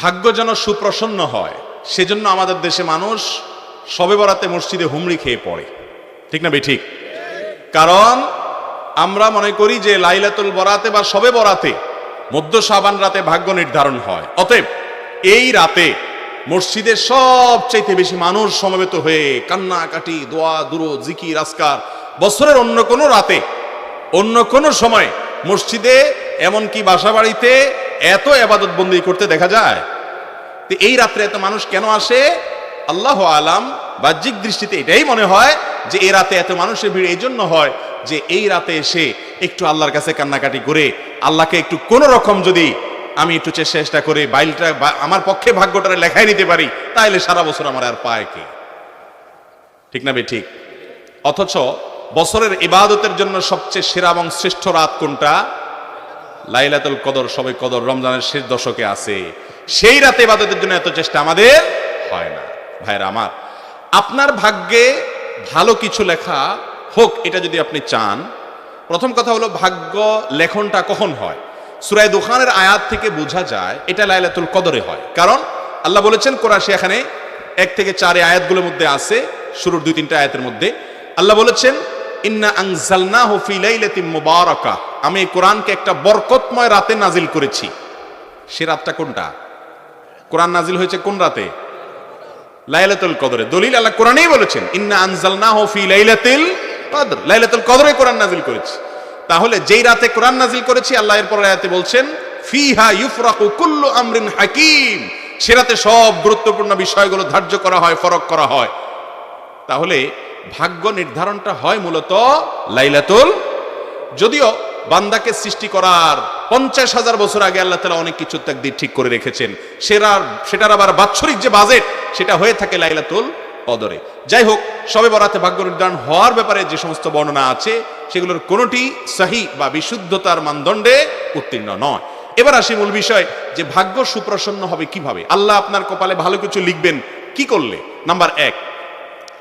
ভাগ্য যেন সুপ্রসন্ন হয়, সেজন্য আমাদের দেশে মানুষ সবে বরাতে মসজিদে হুমড়ি খেয়ে পড়ে। ঠিক না ঠিক কারণ আমরা মনে করি যে লাইলাতুল বরাতে বা সবে বরাতে মধ্য সাবান রাতে ভাগ্য নির্ধারণ হয়। অতএব এই রাতে মসজিদে সবচাইতে বেশি মানুষ সমবেত হয়ে কান্নাকাটি, দোয়া, দুরো জিকি আসকার বছরের অন্য কোনো রাতে, অন্য কোনো সময় মসজিদে, এমনকি বাসা বাড়িতে এত আবাদত বন্দি করতে দেখা যায় তো এই রাত্রে এত মানুষ কেন আসে? আল্লাহ আলাম বাহ্যিক দৃষ্টিতে এটাই মনে হয় যে এই রাতে এত মানুষের ভিড় এই জন্য হয় যে এই রাতে এসে একটু আল্লাহর কাছে কান্নাকাটি করে আল্লাহকে একটু কোনো রকম যদি আমি একটু চেষ্টা করে বাইলটা আমার পক্ষে ভাগ্যটারে লেখাই নিতে পারি তাহলে সারা বছর আমার আর পায় কে? ঠিক না বে ঠিক? অথচ বছরের ইবাদতের জন্য সবচেয়ে সেরা এবং শ্রেষ্ঠ রাত কোনটা? লাইলাতুল কদর, সবাই কদর, রমজানের শেষ দশকে আছে। সেই রাতে ইবাদতের জন্য এত চেষ্টা আমাদের হয় না। ভাইরা আমার, আপনার ভাগ্যে ভালো কিছু লেখা হোক, এটা যদি আপনি চান, প্রথম কথা হলো ভাগ্য লেখনটা কখন হয়? সুরায় দোকানের আয়াত থেকে বোঝা যায়, এটা লাইলাতুল কদরে হয়। কারণ আল্লাহ বলেছেন কোরআশি এখানে এক থেকে চারে আয়াতগুলোর মধ্যে আছে, শুরুর দুই তিনটা আয়াতের মধ্যে। আল্লাহ বলেছেন, ইন্না আনজালনাহু ফি লাইলাতিন মুবারাকা আমি এই কোরআনকে একটা বরকতময় রাতে নাজিল করেছি। সে রাতটা কোনটা? কোরআন নাজিল হয়েছে কোন রাতে? লাইলাতুল কদরে। দলিল আল্লাহ কোরআনেই বলেছেন, ইন্না আনজালনাহু ফি লাইলাতিল কদর। লাইলাতুল কদরে কোরআন নাজিল করেছি। তাহলে যেই রাতে কোরআন নাজিল করেছি, আল্লাহ এর পরের আয়াতে বলছেন, ফিহা ইউফরাকু কুল্লু আমরিন হাকিম। সে রাতে সব গুরুত্বপূর্ণ বিষয়গুলো ধার্য করা হয়, ফরক করা হয়। তাহলে ভাগ্য নির্ধারণটা হয় মূলত লাইলাতুল। যদিও বান্দাকে সৃষ্টি করার পঞ্চাশ হাজার বছর আগে আল্লাহ তালা অনেক কিছু তাকদির ঠিক করে রেখেছেন। সেটার সেটার আবার বাৎসরিক যে বাজেট, সেটা হয়ে থাকে লাইলাতুল কদরে। যাই হোক, সবে বরাতে ভাগ্য নির্ধারণ হওয়ার ব্যাপারে যে সমস্ত বর্ণনা আছে, সেগুলোর কোনোটি সাহি বা বিশুদ্ধতার মানদণ্ডে উত্তীর্ণ নয়। এবার আসি মূল বিষয়, যে ভাগ্য সুপ্রসন্ন হবে কীভাবে? আল্লাহ আপনার কপালে ভালো কিছু লিখবেন, কি করলে? নাম্বার এক,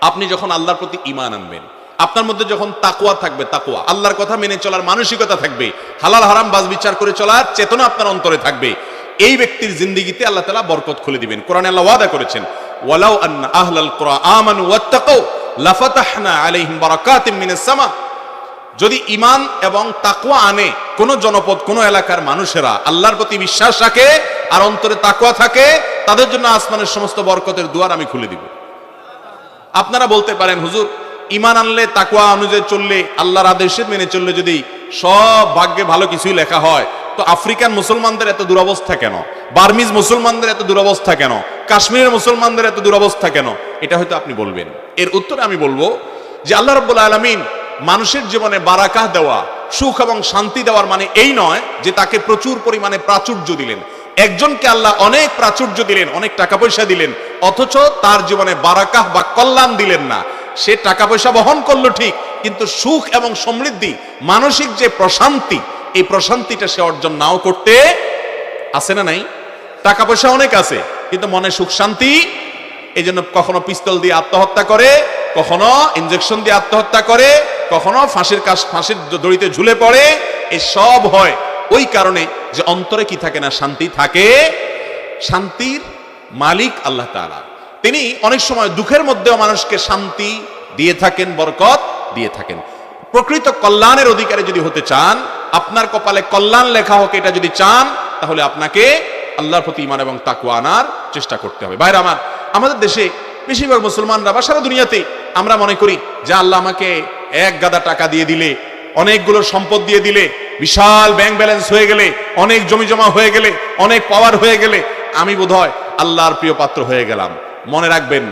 আপনি যখন আল্লাহর প্রতি ইমান আনবেন আপনার মধ্যে যখন তাকুয়া থাকবে তাকুয়া আল্লাহর কথা মেনে চলার মানসিকতা থাকবে। হালাল হারাম বাজ বিচার করে চলার চেতনা আপনার অন্তরে থাকবে। এই ব্যক্তির জিন্দিগিতে আল্লাহ তালা বরকত খুলে দিবেন। কোরআনে আল্লাহ ওয়াদা করেছেন, ওয়ালাউ আন্না আহলাল কুরআন আমানু ওয়াত্তাকাউ, লাফাতাহনা আলাইহিম বারাকাতিম মিনাস সামা। যদি ইমান এবং তাকুয়া আনে কোন জনপদ, কোন এলাকার মানুষেরা, আল্লাহর প্রতি বিশ্বাস রাখে আর অন্তরে তাকুয়া থাকে, তাদের জন্য আসমানের সমস্ত বরকতের দুয়ার আমি খুলে দিব। আপনারা বলতে পারেন, হুজুর ইমান আনলে তাকুয়া অনুযায়ী চললে, আল্লাহর আদেশে মেনে চললে যদি সব ভাগ্যে ভালো কিছুই লেখা হয়, তো আফ্রিকান মুসলমানদের এত দুরবস্থা কেন? বার্মিজ মুসলমানদের এত দুরবস্থা কেন? কাশ্মীরের মুসলমানদের এত দুরবস্থা কেন? এটা হয়তো আপনি বলবেন। এর উত্তরে আমি বলব যে আল্লাহ রব্বুল আলমিন মানুষের জীবনে বারাকাহ দেওয়া, সুখ এবং শান্তি দেওয়ার মানে এই নয় যে তাকে প্রচুর পরিমাণে প্রাচুর্য দিলেন। একজনকে আল্লাহ অনেক প্রাচুর্য দিলেন, অনেক টাকা পয়সা দিলেন, অথচ তার জীবনে বারাকাহ বা কল্যাণ দিলেন না। সে টাকা পয়সা বহন করল ঠিক, কিন্তু সুখ এবং সমৃদ্ধি, মানসিক যে প্রশান্তি, এই প্রশান্তিটা সে অর্জন নাও করতে আছে না নাই? টাকা পয়সা অনেক আছে, কিন্তু মনে সুখ শান্তি এই জন্য কখনো পিস্তল দিয়ে আত্মহত্যা করে, কখনো ইনজেকশন দিয়ে আত্মহত্যা করে, কখনো ফাঁসির কাজ, ফাঁসির দড়িতে ঝুলে পড়ে এই সব হয়। ওই কারণে যে অন্তরে কি থাকে না, শান্তি থাকে, শান্তির মালিক আল্লাহ তাআলা। তিনি অনেক সময় দুঃখের মধ্যেও মানুষকে শান্তি দিয়ে থাকেন, বরকত দিয়ে থাকেন। প্রকৃত কল্যাণের অধিকারী যদি হতে চান, আপনার কপালে কল্যাণ লেখা হোক, এটা যদি চান, তাহলে আপনাকে আল্লাহর প্রতি ইমান এবং তাকু আনার চেষ্টা করতে হবে। বাইরে আমার, আমাদের দেশে বেশিরভাগ মুসলমানরা বা সারা দুনিয়াতে আমরা মনে করি যে আল্লাহ আমাকে এক গাদা টাকা দিয়ে দিলে, অনেকগুলো সম্পদ দিয়ে দিলে, বিশাল ব্যাংক ব্যালেন্স হয়ে গেলে, অনেক জমি জমা হয়ে গেলে, অনেক পাওয়ার হয়ে গেলে, আমি বোধহয় আল্লাহর প্রিয় পাত্র হয়ে গেলাম। মনে রাখবেন,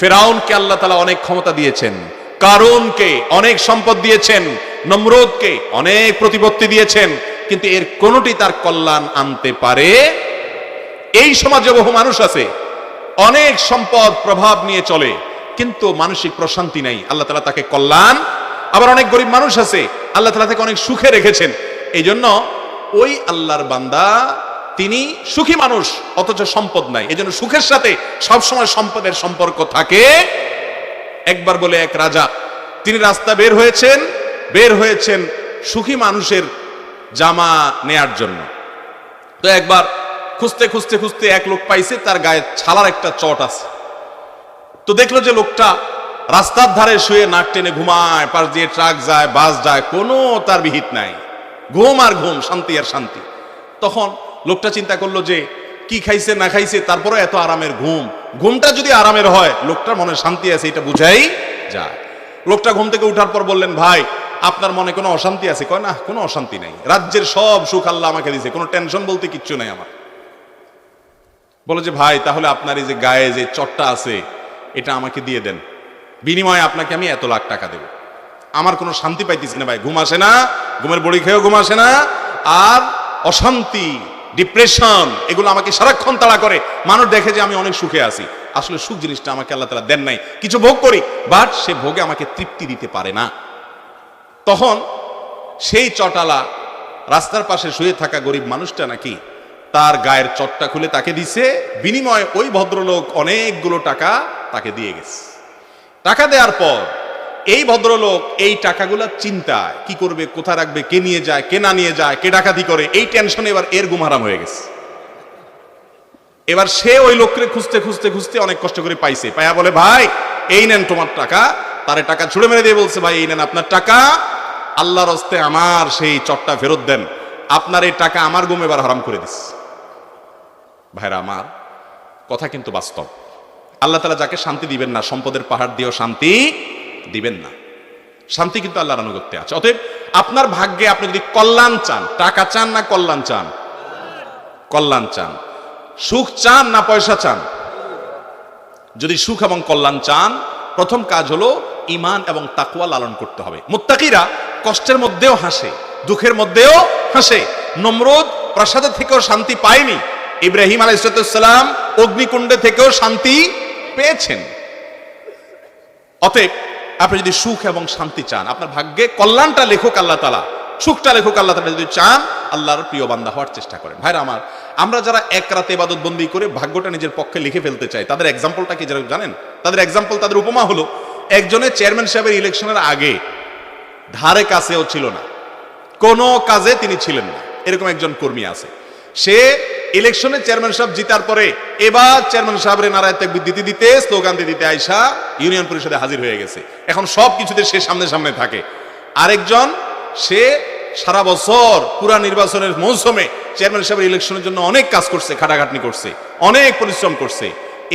ফেরাউনকে আল্লাহ তালা অনেক ক্ষমতা দিয়েছেন, কারুনকে অনেক সম্পদ দিয়েছেন, নমরোদকে অনেক প্রতিপত্তি দিয়েছেন, কিন্তু এর কোনোটি তার কল্যাণ আনতে পারে? এই সমাজে বহু মানুষ আছে, অনেক সম্পদ প্রভাব নিয়ে চলে, কিন্তু মানসিক প্রশান্তি নাই, আল্লাহ তালা তাকে কল্যাণ। আবার অনেক গরিব মানুষ আছে, আল্লাহ তালা তাকে অনেক সুখে রেখেছেন এই জন্য ওই আল্লাহর বান্দা তিনি সুখী মানুষ, অথচ সম্পদ নাই। এই জন্য সুখের সাথে সবসময় সম্পদের সম্পর্ক থাকে। একবার বলে এক রাজা, তিনি রাস্তা বের হয়েছেন বের হয়েছেন সুখী মানুষের জামা নেয়ার জন্য। তো একবার খুঁজতে খুঁজতে খুঁজতে এক লোক পাইছে, তার গায়ে ছালার একটা চট আছে। তো দেখল যে লোকটা রাস্তার ধারে শুয়ে নাক টেনে ঘুমায়, পাশ দিয়ে ট্রাক যায়, বাস যায়, কোনো তার বিহিত নাই। ঘুম আর ঘুম, শান্তি আর শান্তি। তখন লোকটা চিন্তা করল যে, কি খাইছে, না খাইছে তারপরে এত আরামের ঘুম। ঘুমটা যদি আরামের হয়, লোকটার মনে শান্তি আছে, এটা বুঝাই যায়। লোকটা ঘুম থেকে উঠার পর বললেন, ভাই, আপনার মনে কোনো অশান্তি আছে? কয়, না, কোনো অশান্তি নাই। রাজ্যের সব সুখ আল্লাহ আমাকে দিয়েছে কোনো টেনশন বলতে কিচ্ছু নাই আমার। বলে যে, ভাই, তাহলে আপনার এই যে গায়ে যে চটটা আছে, এটা আমাকে দিয়ে দেন। বিনিময়ে আপনাকে আমি এত লাখ টাকা দেব। আমার কোনো শান্তি পাইতেছি না ভাই, ঘুম আসে না, ঘুমের বড়ি খেয়েও ঘুম আসে না। আর অশান্তি ডিপ্রেশন, এগুলো আমাকে সারাক্ষণ তাড়া করে। মানুষ দেখে যে আমি অনেক সুখে আছি। আসলে সুখ জিনিসটা আমাকে আল্লাহ তালা দেন নাই। কিছু ভোগ করি বাট সে ভোগে আমাকে তৃপ্তি দিতে পারে না। তখন সেই চটালা, রাস্তার পাশে শুয়ে থাকা গরিব মানুষটা নাকি তার গায়ের চটটা খুলে তাকে দিছে। বিনিময়ে ওই ভদ্রলোক অনেকগুলো টাকা তাকে দিয়ে গেছে। টাকা দেওয়ার পর এই ভদ্রলোক এই টাকাগুলো চিন্তা কি করবে, কোথায় রাখবে, কে নিয়ে যায়, কে না নিয়ে যায়, কে ডাকাতি করে, এই টেনশনে এবার এর গুমারাম হয়ে গেছে। এবার সে ওই লোককে খুঁজতে খুঁজতে খুঁজতে অনেক কষ্ট করে পাইছে। পায়া বলে, ভাই, এই নেন তোমার টাকা। তারে টাকা ছুড়ে মেরে দিয়ে বলছে, ভাই, এই নেন আপনার টাকা। আল্লাহর হস্তে আমার সেই চটটা ফেরত দেন। আপনার এই টাকা আমার গুম এবার হারাম করে দিস ভাইরা, আমার কথা কিন্তু বাস্তব। আল্লাহ তালা যাকে শান্তি দিবেন না, সম্পদের পাহাড় দিয়েও শান্তি দিবেন না। শান্তি কিন্তু আল্লাহর আনুগত্যে আছে। অতএব আপনার ভাগ্যে আপনি যদি কল্যাণ চান, টাকা চান না কল্যাণ চান? কল্যাণ চান। সুখ চান না পয়সা চান? যদি সুখ এবং কল্যাণ চান, প্রথম কাজ হলো ইমান এবং তাকুয়া লালন করতে হবে। মুত্তাকিরা কষ্টের মধ্যেও হাসে, দুঃখের মধ্যেও হাসে। নমরুদ প্রাসাদের থেকেও শান্তি পায়নি। ইব্রাহিম আলাইসালাম অগ্নিকুণ্ডে থেকেও শান্তি পেয়েছেন। অতএব আপনি যদি সুখ এবং শান্তি চান, আপনার ভাগ্যে কল্যাণটা লেখক আল্লাহ তালা সুখটা লেখক আল্লাহ তালা যদি চান, আল্লাহর প্রিয় বান্দা হওয়ার চেষ্টা করেন। ভাইরা আমার, আমরা যারা এক রাতে ইবাদত বন্দি করে ভাগ্যটা নিজের পক্ষে লিখে ফেলতে চাই, তাদের এক্সাম্পলটা কি যারা জানেন? তাদের এক্সাম্পল তাদের উপমা হলো, একজনের চেয়ারম্যান সাহেবের ইলেকশনের আগে ধারে কাছেও ছিল না, কোনো কাজে তিনি ছিলেন না, এরকম একজন কর্মী আছে। সে ইলেকশনে চেয়ারম্যান সাহেব জিতার পরে এবার চেয়ারম্যান সাহেবের নারায় তেকবির দিতে দিতে স্লোগান দিতে দিতে আইসা ইউনিয়ন পরিষদে হাজির হয়ে গেছে। এখন সব কিছুতে সে সামনে সামনে থাকে। আরেকজন, সে সারা বছর পুরা নির্বাচনের মৌসুমে চেয়ারম্যান সাহেবের ইলেকশনের জন্য অনেক কাজ করছে, খাটাখাটনি করছে, অনেক পরিশ্রম করছে।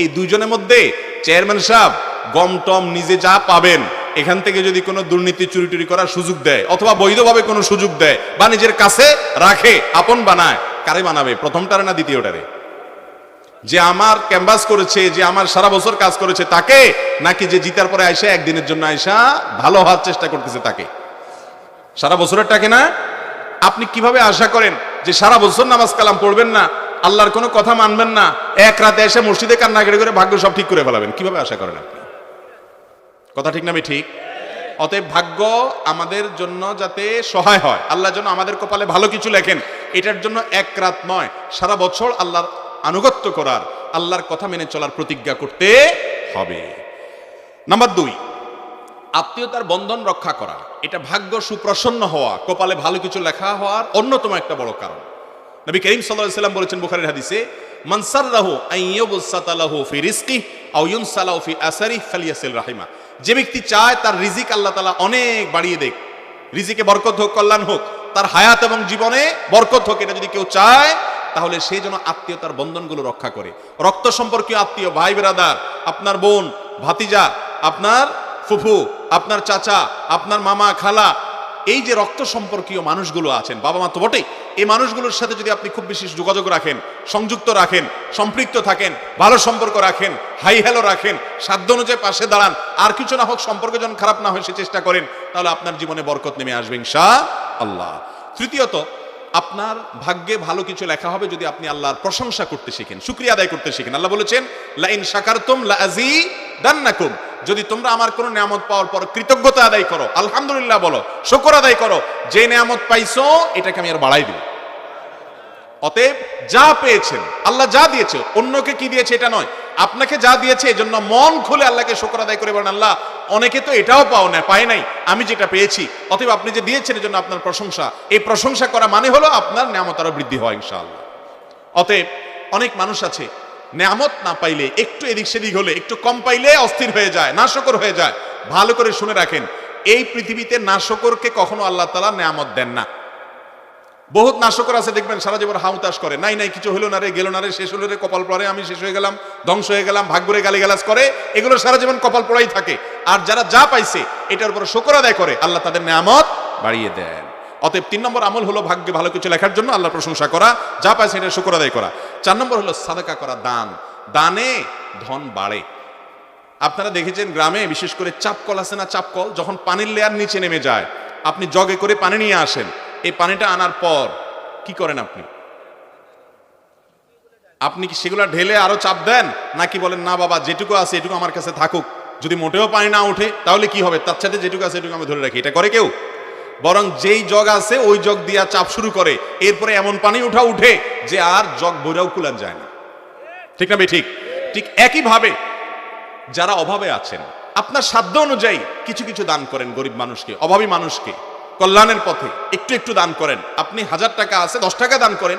এই দুইজনের মধ্যে চেয়ারম্যান সাহেব গম টম নিজে যা পাবেন, এখান থেকে যদি কোনো দুর্নীতি চুরি টুরি করার সুযোগ দেয়, অথবা বৈধভাবে কোনো সুযোগ দেয়, বা নিজের কাছে রাখে, আপন বানায় কারে বানাবে? প্রথমটারে না দ্বিতীয়টারে? যে আমার ক্যাম্বাস করেছে, যে আমার সারা বছর কাজ করেছে তাকে, নাকি যে জিতার পরে আয়সা একদিনের জন্য আয়সা ভালো হওয়ার চেষ্টা করতেছে তাকে? সারা বছরের টাকে না? আপনি কীভাবে আশা করেন যে সারা বছর নামাজ কালাম পড়বেন না, আল্লাহর কোনো কথা মানবেন না, এক রাতে এসে মসজিদে কান্নাকাটি করে ভাগ্য সব ঠিক করে ফেলাবেন? কীভাবে আশা করেন আপনি? কথা ঠিক না আমি ঠিক? অতএব ভাগ্য আমাদের জন্য যাতে সহায় হয়। আল্লাহ যেন আমাদের কপালে ভালো কিছু লেখেন। এটার জন্য এক রাত নয়, সারা বছর আল্লাহর আনুগত্য করার, আল্লাহর কথা মেনে চলার প্রতিজ্ঞা করতে হবে। নাম্বার দুই, আত্মীয়তার বন্ধন রক্ষা করা। এটা ভাগ্য সুপ্রসন্ন হওয়া, কপালে ভালো কিছু লেখা হওয়ার অন্যতম একটা বড় কারণ। নবী করিম সাল্লাম বলেছেন বুখারীর হাদিসে মানসাররাহু আইয়ুবসাতালাহু ফি রিস্কি আও ইউনসালাহু ফি আসারি ফালিয়াসিল রাহিমা যে ব্যক্তি চায় তার রিজিক আল্লাহ তালা অনেক বাড়িয়ে দেখ। রিজিকে বরকত হোক, কল্যাণ হোক, তার হায়াত এবং জীবনে বরকত হোক, এটা যদি কেউ চায়, তাহলে সে যেন আত্মীয়তার বন্ধনগুলো রক্ষা করে। রক্ত সম্পর্কীয় আত্মীয়, ভাই বেরাদার, আপনার বোন, ভাতিজা, আপনার ফুফু, আপনার চাচা, আপনার মামা, খালা এই যে রক্ত সম্পর্কীয় মানুষগুলো আছেন, বাবা মা তো বটেই, এই মানুষগুলোর সাথে যদি আপনি খুব বেশি যোগাযোগ রাখেন, সংযুক্ত রাখেন, সম্পৃক্ত থাকেন, ভালো সম্পর্ক রাখেন, হাই হ্যালো রাখেন, সাধ্য অনুযায়ী পাশে দাঁড়ান, আর কিছু না হোক সম্পর্ক যেন খারাপ না হয় সে চেষ্টা করেন, তাহলে আপনার জীবনে বরকত নেমে আসবেন শাহ আল্লাহ তৃতীয়ত আপনার ভাগ্যে ভালো কিছু লেখা হবে যদি আপনি আল্লাহর প্রশংসা করতে শিখেন, শুক্রিয়া আদায় করতে শিখেন। আল্লাহ বলেছেন, লাইন শাকারতুম লাজি দান্নাকুম যদি তোমরা আমার কোনো নিয়ামত পাওয়ার পর কৃতজ্ঞতা আদায় করো, আলহামদুলিল্লাহ বলো, শুকর আদায় করো, যে নিয়ামত পাইছো, এটাকে আমি আর বাড়াই দিব। অতএব যা পেয়েছেন, আল্লাহ যা দিয়েছে, অন্যকে কি দিয়েছে এটা নয়। আপনাকে যা দিয়েছে এই জন্য মন খুলে আল্লাহকে শুকর আদায় করে বলেন, আল্লাহ অনেকে তো এটাও পাও না, পায় নাই। আমি যেটা পেয়েছি, অতএব আপনি যে দিয়েছেন জন্য আপনার প্রশংসা। এই প্রশংসা করা মানে হলো আপনার নিয়ামত আরও বৃদ্ধি হয়, ইনশাআল্লাহ। অতএব অনেক মানুষ আছে, নেয়ামত না পাইলে, একটু এদিক সেদিক হলে, একটু কম পাইলে অস্থির হয়ে যায়, নাশকর হয়ে যায়। ভালো করে শুনে রাখেন, এই পৃথিবীতে নাশকরকে কখনো আল্লাহ তালা নেয়ামত দেন না। বহুত নাশকর আছে, দেখবেন সারা জীবন হাউতাস করে, নাই নাই, কিছু হলো না রে, গেল না রে, শেষ হলো রে, কপাল পড়ে, আমি শেষ হয়ে গেলাম, ধ্বংস হয়ে গেলাম ভাগ্যরে গালিগালাজ করে, এগুলো সারা জীবন কপাল পড়াই থাকে। আর যারা যা পাইছে, এটার উপর শকর আদায় করে আল্লাহ তাদের নেয়ামত বাড়িয়ে দেন। অতএব তিন নম্বর আমল হলো ভাগ্যে ভালো কিছু লেখার জন্য আল্লাহ প্রশংসা করা, যা পাইছে এটা শুকর আদায় করা। চার নম্বর হলো সাদাকা করা, দান। দানে ধন বাড়ে। আপনারা দেখেছেন গ্রামে বিশেষ করে চাপকল আছে না চাপকল যখন পানির লেয়ার নিচে নেমে যায়, আপনি জগে করে পানি নিয়ে আসেন, এই পানিটা আনার পর কি করেন আপনি? আপনি কি সেগুলো ঢেলে আরও চাপ দেন, নাকি বলেন, না বাবা, যেটুকু আছে এটুকু আমার কাছে থাকুক যদি মোটেও পানি না ওঠে, তাহলে কি হবে? তার সাথে যেটুকু আছে এটুকু আমি ধরে রাখি। এটা করে কেউ? বরং যেই জগ আছে, ওই জগ দিয়া চাপ শুরু করে। এরপরে এমন পানি উঠা উঠে যে আর জগ বইরাও কুলান যায় না। ঠিক না ঠিক। ঠিক একইভাবে যারা অভাবে আছেন, আপনার সাধ্য অনুযায়ী কিছু কিছু দান করেন গরিব মানুষকে, অভাবী মানুষকে। কল্যাণের পথে একটু একটু দান করেন। আপনি হাজার টাকা আছে, দশ টাকা দান করেন।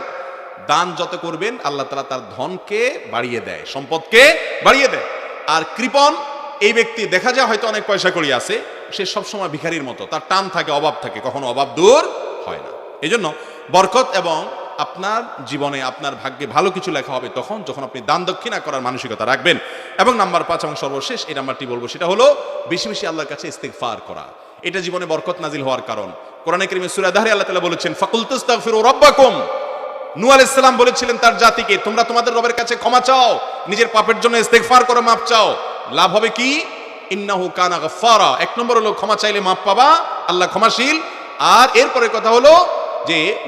দান যত করবেন, আল্লাহ তালা তার ধনকে বাড়িয়ে দেয়, সম্পদকে বাড়িয়ে দেয়। আর কৃপণ এই ব্যক্তি, দেখা যায় হয়তো অনেক পয়সা করি আছে, সে সবসময় ভিখারির মতো, তার টান থাকে, অভাব থাকে, কখনো অভাব দূর হয় না। এই জন্য বরকত এবং আপনার জীবনে, আপনার ভাগ্যে ভালো কিছু লেখা হবে তখন, যখন আপনি দান দক্ষিণা করার মানসিকতা রাখবেন। এবং নাম্বার পাঁচ এবং সর্বশেষ, এই নাম্বারটি বলব, সেটা হলো বেশি বেশি আল্লাহর কাছে ইস্তেগফার করা। এটা জীবনে বরকত নাজিল হওয়ার কারণ। কোরআনে করিমে সূরা আল্লাহ তালা বলেছেন ফাকুল তাস্তাগফিরু রাব্বাকুম। নূহ আলাইহিস সালাম বলেছিলেন তার জাতিকে, তোমরা তোমাদের রবের কাছে ক্ষমা চাও, নিজের পাপের জন্য ইস্তেগফার করো মাপ চাও। লাভ হবে কি? ইন্নাহু কানা গাফফারা। এক নম্বর হলো, ক্ষমা চাইলে মাপ পাবা, আল্লাহ ক্ষমাশীল। আর এরপরে কথা হলো যে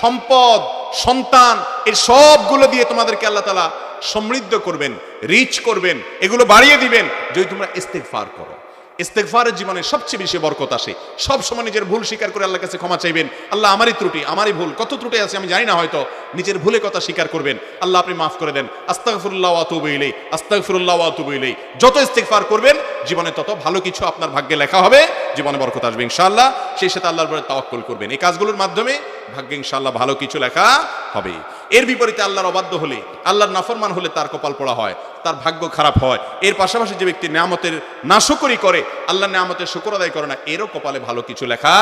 সম্পদ, সন্তান এই সবগুলো দিয়ে তোমাদেরকে আল্লাহ তাআলা সমৃদ্ধ করবেন রিচ করবেন, এগুলো বাড়িয়ে দিবেন। যদি তোমরা ইস্তেগফার করো। ইস্তেগফারের জীবনে সবচেয়ে বেশি বরকত আসে। সব সময় নিজের ভুল স্বীকার করে আল্লাহর কাছে ক্ষমা চাইবেন। আল্লাহ আমারই ত্রুটি, আমারই ভুল, কত ত্রুটি আছে আমি জানি না হয়তো। নিজের ভুলে কথা স্বীকার করবেন। আল্লাহ আপনি মাফ করে দেন। আস্তাগফিরুল্লাহ ওয়া আতুবু ইলাই আস্তাগফিরুল্লাহ ওয়া আতুবু ইলাই যত ইস্তেগফার করবেন, জীবনে তত ভালো কিছু আপনার ভাগ্যে লেখা হবে, জীবনে বরকত আসবে ইনশাআল্লাহ। সেই সাথে আল্লাহর উপরে তাওয়াক্কুল করবেন। এই কাজগুলোর মাধ্যমে ভাগ্যে ইনশাআল্লাহ ভালো কিছু লেখা হবে। এর বিপরীতে আল্লাহর অবাধ্য হলে, আল্লাহর নাফরমান হলে তার কপাল পড়া হয়, তার ভাগ্য খারাপ হয়। এর পাশাপাশি যে ব্যক্তি নিয়ামতের নাশকরি করে, আল্লাহর নিয়ামতের শুকর আদায় করে না, এরও কপালে ভালো কিছু লেখা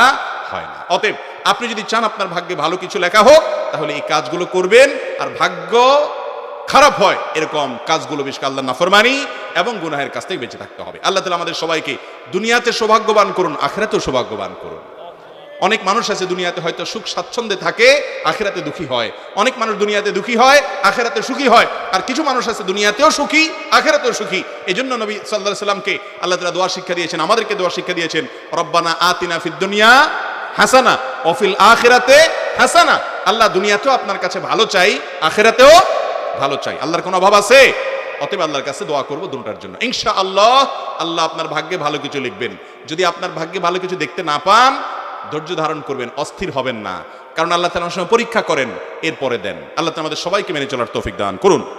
হয় না। অতএব আপনি যদি চান আপনার ভাগ্যে ভালো কিছু লেখা হোক, তাহলে এই কাজগুলো করবেন, আর ভাগ্য খারাপ হয়, এরকম কাজগুলো বেশ আল্লাহ নাফরমানি এবং গুনাহের কাছ থেকে বেঁচে থাকতে হবে। আল্লাহ তালা আমাদের সবাইকে দুনিয়াতে সৌভাগ্যবান করুন, আখেরাতেও সৌভাগ্যবান করুন। অনেক মানুষ আছে দুনিয়াতে হয়তো সুখ স্বাচ্ছন্দ্যে থাকে, আখেরাতে দুঃখী হয়। অনেক মানুষ দুনিয়াতে দুঃখী হয়, আখেরাতে সুখী হয়। আর কিছু মানুষ আছে দুনিয়াতেও সুখী, আখেরাতেও সুখী। এই জন্য নবী সাল্লাহ সাল্লামকে আল্লাহ তালা দোয়া শিক্ষা দিয়েছেন, আমাদেরকে দোয়া শিক্ষা দিয়েছেন, রব্বানা আতিনা ফিদ দুনিয়া হাসানা অফিল আখেরাতে হাসানা। আল্লাহ দুনিয়াতেও আপনার কাছে ভালো চাই, আখেরাতেও ভালো চাই। আল্লাহর কোনো অভাব আছে? অতএব আল্লাহর কাছে দোয়া করব দুটার জন্য। ইনশা আল্লাহ আল্লাহ আপনার ভাগ্যে ভালো কিছু লিখবেন। যদি আপনার ভাগ্যে ভালো কিছু দেখতে না পান ধৈর্য ধারণ করবেন, অস্থির হবেন না। কারণ আল্লাহ তালা সময় পরীক্ষা করেন, এরপরে দেন। আল্লাহ আমাদের সবাইকে মেনে চলার তৌফিক দান করুন।